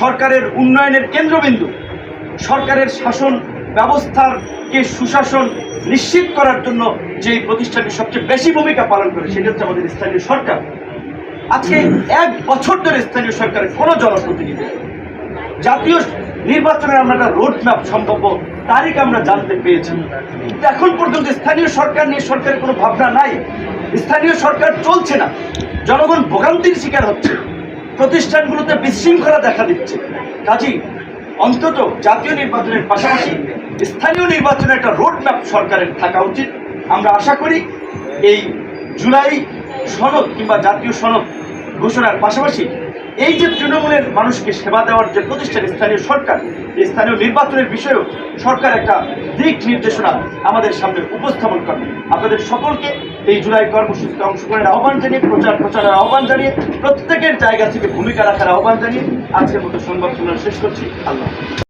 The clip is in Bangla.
সরকারের উন্নয়নের কেন্দ্রবিন্দু। সরকারের শাসন ব্যবস্থাকে সুশাসন নিশ্চিত করার জন্য যেই প্রতিষ্ঠানটি সবচেয়ে বেশি ভূমিকা পালন করে, সেটা হচ্ছে আমাদের স্থানীয় সরকার। আজকে এক বছর ধরে স্থানীয় সরকারের কোনো জনপ্রতিনিধি। জাতীয় নির্বাচনের আমরা একটা রোড ম্যাপ সম্ভাব্য তারিখ আমরা জানতে পেরেছি এখন পর্যন্ত স্থানীয় সরকার নিয়ে সরকারের কোনো ভাবনা নাই। স্থানীয় সরকার চলছে না। জনগণ ভোগান্তির শিকার হচ্ছে। প্রতিষ্ঠানগুলোতে বিশৃঙ্খলা দেখা দিচ্ছে। কাজী, অন্তত জাতীয় নির্বাচনের পাশাপাশি স্থানীয় নির্বাচনের একটা রোড ম্যাপ সরকারের থাকা উচিত। আমরা আশা করি এই জুলাই সনদ কিংবা জাতীয় সনদ ঘোষণার পাশাপাশি এই যে তৃণমূলের মানুষকে সেবা দেওয়ার যে প্রতিষ্ঠান, স্থানীয় সরকার, এই স্থানীয় নির্বাচনের বিষয়েও সরকার একটা দিক নির্দেশনা আমাদের সামনে উপস্থাপন করবে। আপনাদের সকলকে এই জুলাই কর্মসূচিতে অংশগ্রহণের আহ্বান জানিয়ে, প্রচার প্রচারের আহ্বান জানিয়ে, প্রত্যেকের জায়গা থেকে ভূমিকা রাখার আহ্বান জানিয়ে আজকের মতো সংবাদ শেষ করছি আল্লাহ।